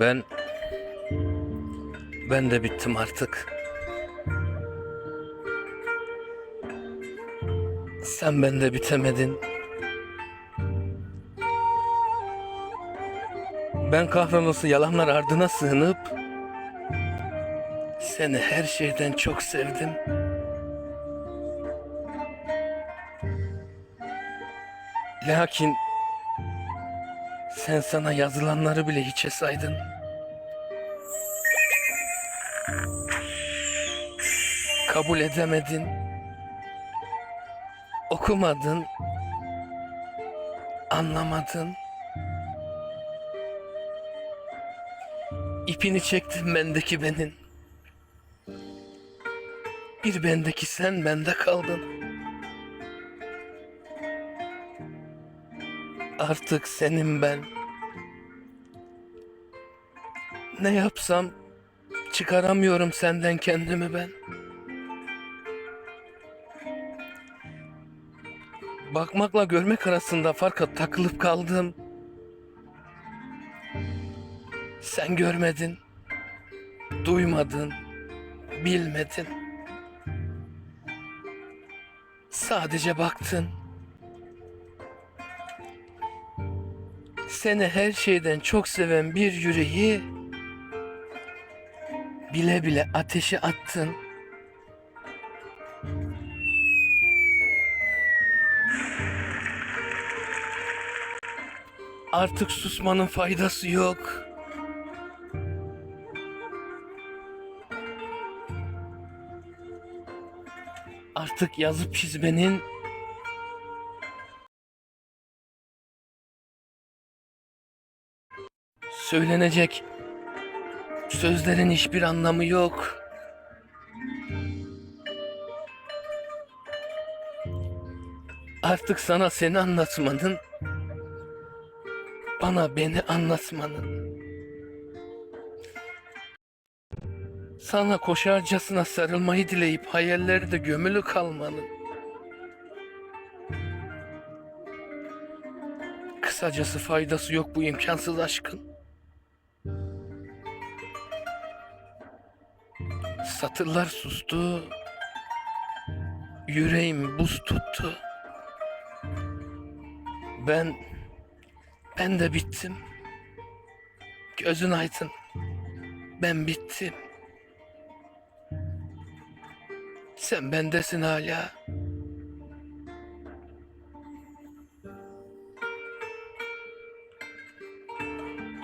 Ben ben de bittim artık. Sen bende bitemedin. Ben kahrolası yalanlar ardına sığınıp seni her şeyden çok sevdim. Lakin sen sana yazılanları bile hiçe saydın. Kabul edemedin. Okumadın. Anlamadın. İpini çektim bendeki benin. Bir bendeki sen bende kaldın. Artık senin ben. Ne yapsam çıkaramıyorum senden kendimi ben. Bakmakla görmek arasında farka takılıp kaldım. Sen görmedin, duymadın, bilmedin. Sadece baktın. Seni her şeyden çok seven bir yüreği bile bile ateşe attın. Artık susmanın faydası yok. Artık yazıp çizmenin söylenecek sözlerin hiçbir anlamı yok. Artık sana seni anlatmanın bana beni anlatmanın. Sana koşarcasına sarılmayı dileyip hayallerde gömülü kalmanın. Kısacası faydası yok bu imkansız aşkın. Satırlar sustu yüreğim buz tuttu. Ben ben de bittim. Gözün aydın. Ben bittim. Sen bendesin hala.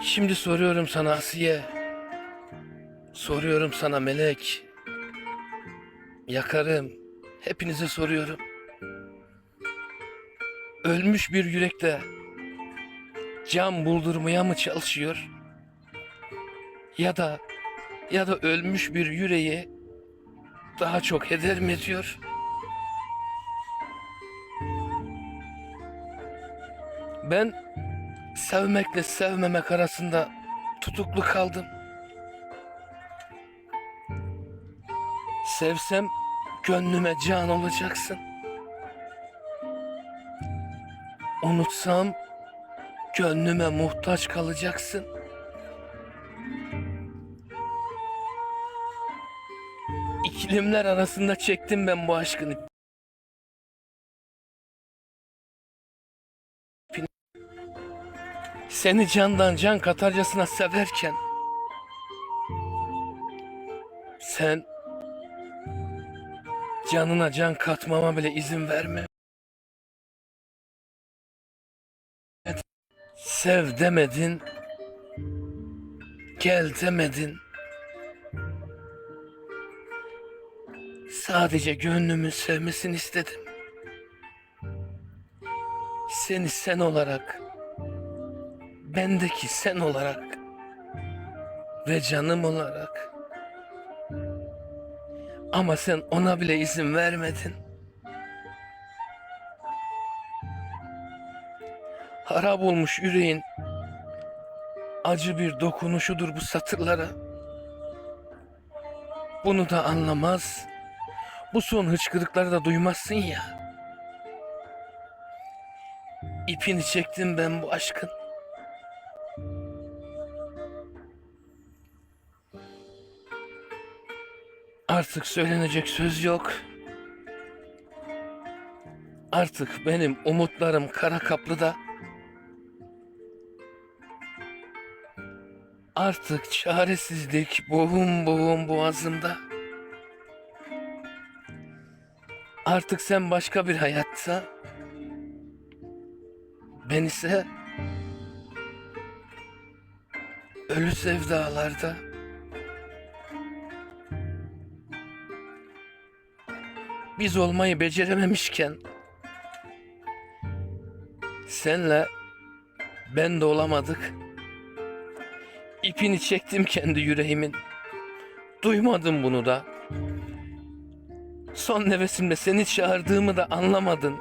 Şimdi soruyorum sana Asiye. Soruyorum sana Melek. Yakarım. Hepinize soruyorum. Ölmüş bir yürekte can buldurmaya mı çalışıyor? Ya da ya da ölmüş bir yüreği daha çok heder mi ediyor? Ben sevmekle sevmemek arasında tutuklu kaldım. Sevsem gönlüme can olacaksın. Unutsam Gönlüme muhtaç kalacaksın. İklimler arasında çektim ben bu aşkın ipini. Seni candan can katarcasına severken sen canına can katmama bile izin verme. Sev demedin, gel demedin. Sadece gönlümün sevmesini istedim. Seni sen olarak, bendeki sen olarak ve canım olarak. Ama sen ona bile izin vermedin. harap olmuş yüreğin acı bir dokunuşudur bu satırlara. Bunu da anlamaz, bu son hıçkırıkları da duymazsın ya. İpini çektim ben bu aşkın. Artık söylenecek söz yok. Artık benim umutlarım kara kaplı da Artık çaresizlik boğum boğum boğazımda. Artık sen başka bir hayatta. Ben ise ölü sevdalarda. Biz olmayı becerememişken senle ben de olamadık. İpini çektim kendi yüreğimin. Duymadın bunu da. Son nefesimde seni çağırdığımı da anlamadın.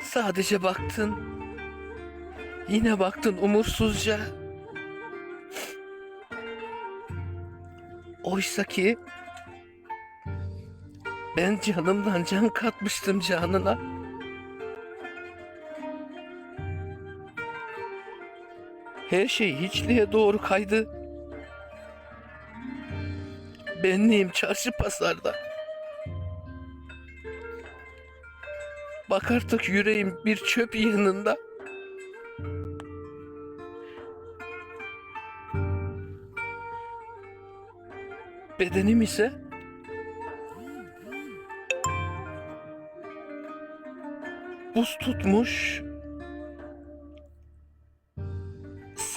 Sadece baktın. Yine baktın umursuzca. Oysa ki ben canımdan can katmıştım canına. Her şey hiçliğe doğru kaydı. Benliğim çarşı pazarda. Bak artık yüreğim bir çöp yığınında. Bedenim ise buz tutmuş.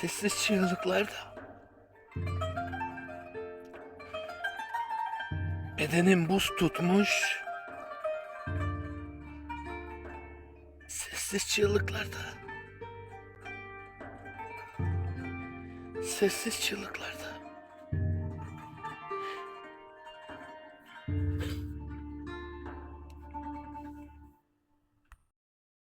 Sessiz çığlıklarda. Bedenim buz tutmuş. Sessiz çığlıklarda. Sessiz çığlıklarda.